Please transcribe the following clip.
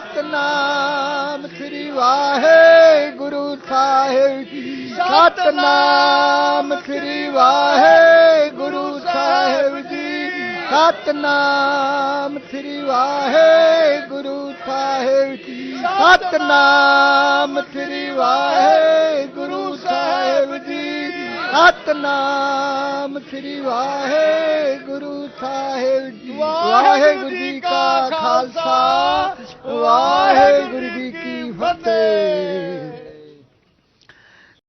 ਸਤਨਾਮ ਸ੍ਰੀ ਵਾਹਿਗੁਰੂ ਸਾਹਿਬ ਜੀ। ਸਤਨਾਮ ਸ੍ਰੀ ਵਾਹਿਗੁਰੂ ਸਾਹਿਬ ਜੀ। ਸਤਨਾਮ ਸ੍ਰੀ ਵਾਹਿਗੁਰੂ ਸਾਹਿਬ ਜੀ। ਸਤਨਾਮ ਸ੍ਰੀ ਵਾਹਿਗੁਰੂ ਸਾਹਿਬ ਜੀ। ਸਤਨਾਮ ਸ੍ਰੀ ਵਾਹਿਗੁਰੂ ਸਾਹਿਬ ਜੀ। ਵਾਹਿਗੁਰੂ ਜੀ ਕਾ ਖਾਲਸਾ। ਵਾਹਿਗੁਰੂ ਜੀ ਕੀ ਫਤਿਹ।